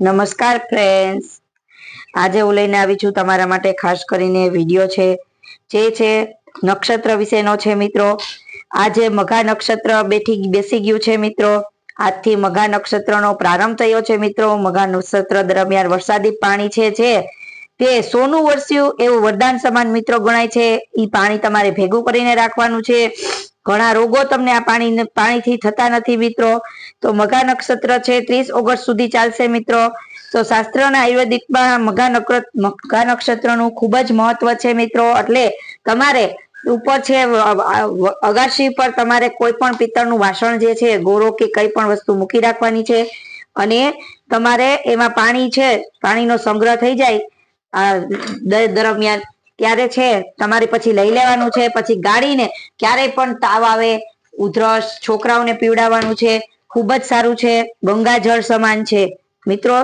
નમસ્કાર ફ્રેન્ડ્સ આજે હું લઈને આવી છું તમારા માટે ખાસ કરીને વીડિયો છે. જે છે નક્ષત્ર વિશેનો છે મિત્રો. આજે મઘા નક્ષત્ર બેઠી, બેસી ગયું છે મિત્રો. આજથી મઘા નક્ષત્રનો પ્રારંભ થયો છે મિત્રો. મઘા નક્ષત્ર દરમિયાન વરસાદી પાણી છે જે, તે સોનું વરસ્યું એવું વરદાન સમાન મિત્રો ગણાય છે. એ પાણી તમારે ભેગું કરીને રાખવાનું છે. ઘણા રોગો તમને આ પાણી પાણીથી થતા નથી મિત્રો. તો મઘા નક્ષત્ર છે, ત્રીસ ઓગસ્ટ સુધી ચાલશે મિત્રો. તો શાસ્ત્ર અને આયુર્વેદિકમાં મઘા નક્ષત્ર મઘા નક્ષત્રનું ખૂબ જ મહત્વ છે મિત્રો. એટલે તમારે ઉપર છે અગાશી પર તમારે કોઈ પણ પિત્તળનું વાસણ જે છે, ગોરો કે કઈ પણ વસ્તુ મૂકી રાખવાની છે. અને તમારે એમાં પાણી છે, પાણીનો સંગ્રહ થઈ જાય. આ દર દરમિયાન ત્યારે છે, તમારે પછી લઈ લેવાનું છે, પછી ગાળીને ક્યારેય પણ તાવ આવે, ઉધરસ, છોકરાઓને પીવડાવવાનું છે, ખૂબ જ સારું છે, ગંગાજળ સમાન છે. મિત્રો